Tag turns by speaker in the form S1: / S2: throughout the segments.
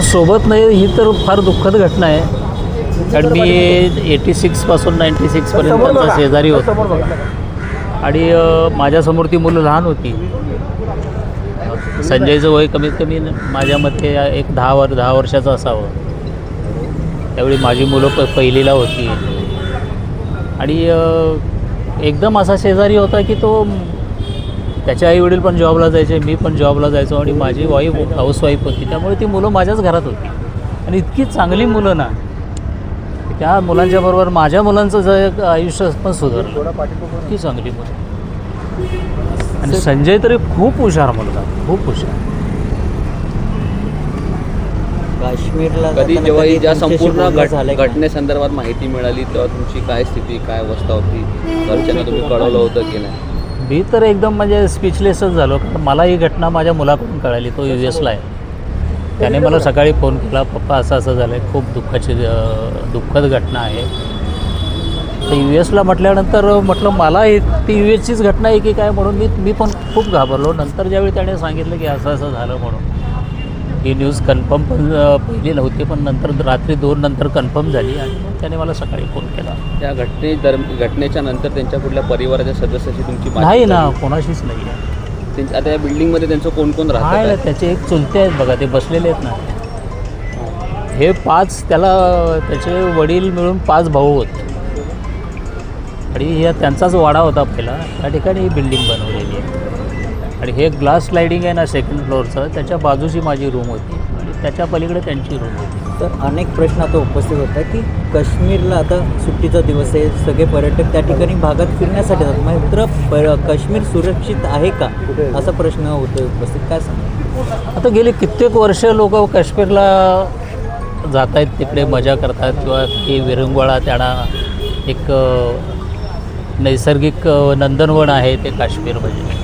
S1: सोबत नाही ही तर फार दुःखद घटना आहे. कारण मी एटी सिक्सपासून नाईन्टी सिक्सपर्यंत त्यांचा शेजारी होतो. आणि माझ्यासमोर ती मुलं लहान होती. संजयचं वय कमीत कमी माझ्या मते एक दहा वर दहा वर्षाचं असावं. त्यावेळी माझी मुलं प पहिलीला होती. आणि एकदम असा शेजारी होता की तो त्याचे आईवडील पण जॉबला जायचे मी पण जॉबला जायचो आणि माझी वाईफ हाऊसवाईफ होती. त्यामुळे ती मुलं माझ्याच घरात होती. आणि इतकी चांगली मुलं ना त्या मुलांच्या बरोबर माझ्या मुलांचं जे आयुष्य पण सुधारलं. इतकी चांगली मुलं. आणि संजय तरी खूप हुशार मुलगा खूप हुशार.
S2: काश्मीरला
S3: कधी जेव्हा ही ज्या संपूर्ण? घटनेसंदर्भात माहिती मिळाली तेव्हा तुमची काय स्थिती काय अवस्था होती? घरच्यांना तुम्ही कळवलं होतं की नाही?
S1: मी तर एकदम म्हणजे स्पीचलेसच झालो. कारण मला ही घटना माझ्या मुलाकडून कळाली तो यू एसला आहे. त्याने मला सकाळी फोन केला पप्पा असं असं झालं आहे खूप दुःखाची दुःखद घटना आहे. तर यू एसला म्हटल्यानंतर म्हटलं मला ही ती यू एसचीच घटना आहे की काय? म्हणून मी मी पण खूप घाबरलो. नंतर ज्यावेळी त्याने सांगितलं की असं असं झालं म्हणून. ही न्यूज कन्फर्म पण पहिली नव्हती पण नंतर रात्री दोन नंतर कन्फर्म झाली आणि मग त्याने मला सकाळी फोन केला.
S3: त्या घटने घटनेच्या नंतर त्यांच्या कुठल्या परिवाराच्या सदस्याशी तुमची
S1: नाही ना
S3: झाली?
S1: कोणाशीच नाही आहे
S3: त्यांच्या- आता या बिल्डिंगमध्ये त्यांचं कोण कोण
S1: आहे ना
S3: राहतं
S1: त्याचे एक चुलते आहेत बघा ते बसलेले आहेत ना. हे पाच त्याला त्याचे वडील मिळून पाच भाऊ होते. आणि हे त्यांचाच वाडा होता पहिला. त्या ठिकाणी ही बिल्डिंग बनवलेली आहे. आणि हे ग्लास स्लायडिंग आहे ना सेकंड फ्लोअरचं त्याच्या बाजूची माझी रूम होती. आणि त्याच्या पलीकडे त्यांची रूम होती.
S2: तर अनेक प्रश्न आता उपस्थित होत आहे की काश्मीरला आता सुट्टीचा दिवस आहे सगळे पर्यटक त्या ठिकाणी भागात फिरण्यासाठी जातात. मात्र पर काश्मीर सुरक्षित आहे का? असा प्रश्न होतो उपस्थित. काय सांगा
S1: आता गेली कित्येक वर्ष लोक काश्मीरला जात आहेत तिकडे मजा करतात किंवा काही विरंगुळा त्यांना एक नैसर्गिक नंदनवन आहे ते काश्मीरमध्ये.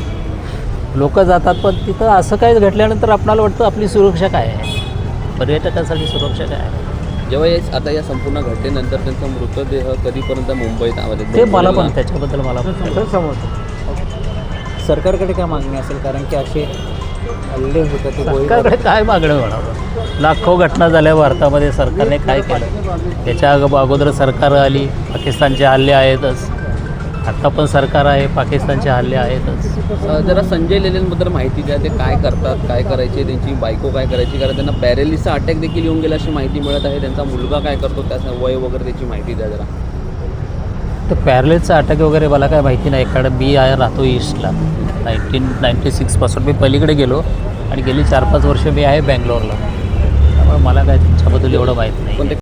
S1: लोक जातात पण तिथं असं काही घडल्यानंतर आपणाला वाटतं आपली सुरक्षा काय आहे? पर्यटकांसाठी सुरक्षा काय आहे?
S3: जेव्हा हे- आता या संपूर्ण घटनेनंतर त्यांचा मृतदेह कधीपर्यंत मुंबईत आवाज
S1: ते मला पण त्याच्याबद्दल मला पण
S2: सरकारकडे काय मागणी असेल? कारण की असे हल्ले होतात ते
S1: सरकारकडे काय मागणं म्हणावं लाखो घटना झाल्या भारतामध्ये सरकारने काय केलं? त्याच्या अग- अगोदर सरकार आली पाकिस्तानचे हल्ले आहेतच. आता पण सरकार आहे पाकिस्तानचे हल्ले आहेतच.
S3: अ, जरा संजय लेलेंबद्दल माहिती द्या ते काय करतात काय करायचे त्यांची बायको काय करायची कारण त्यांना पॅरेलिसचा अटॅक देखील येऊन गेला अशी माहिती मिळत आहे त्यांचा मुलगा काय करतो त्याचं वय वगैरे त्याची माहिती द्या जरा.
S1: तर पॅरलेटचा अटॅक वगैरे मला काय माहिती नाही कारण मी आहे राहतो ईस्टला. नाईन्टीन नाईन्टी सिक्सपासून मी पलीकडे गेलो आणि गेली चार पाच वर्ष मी आहे बँगलोरला. त्यामुळे मला काय त्याच्याबद्दल एवढं माहीत नाही.
S3: पण ते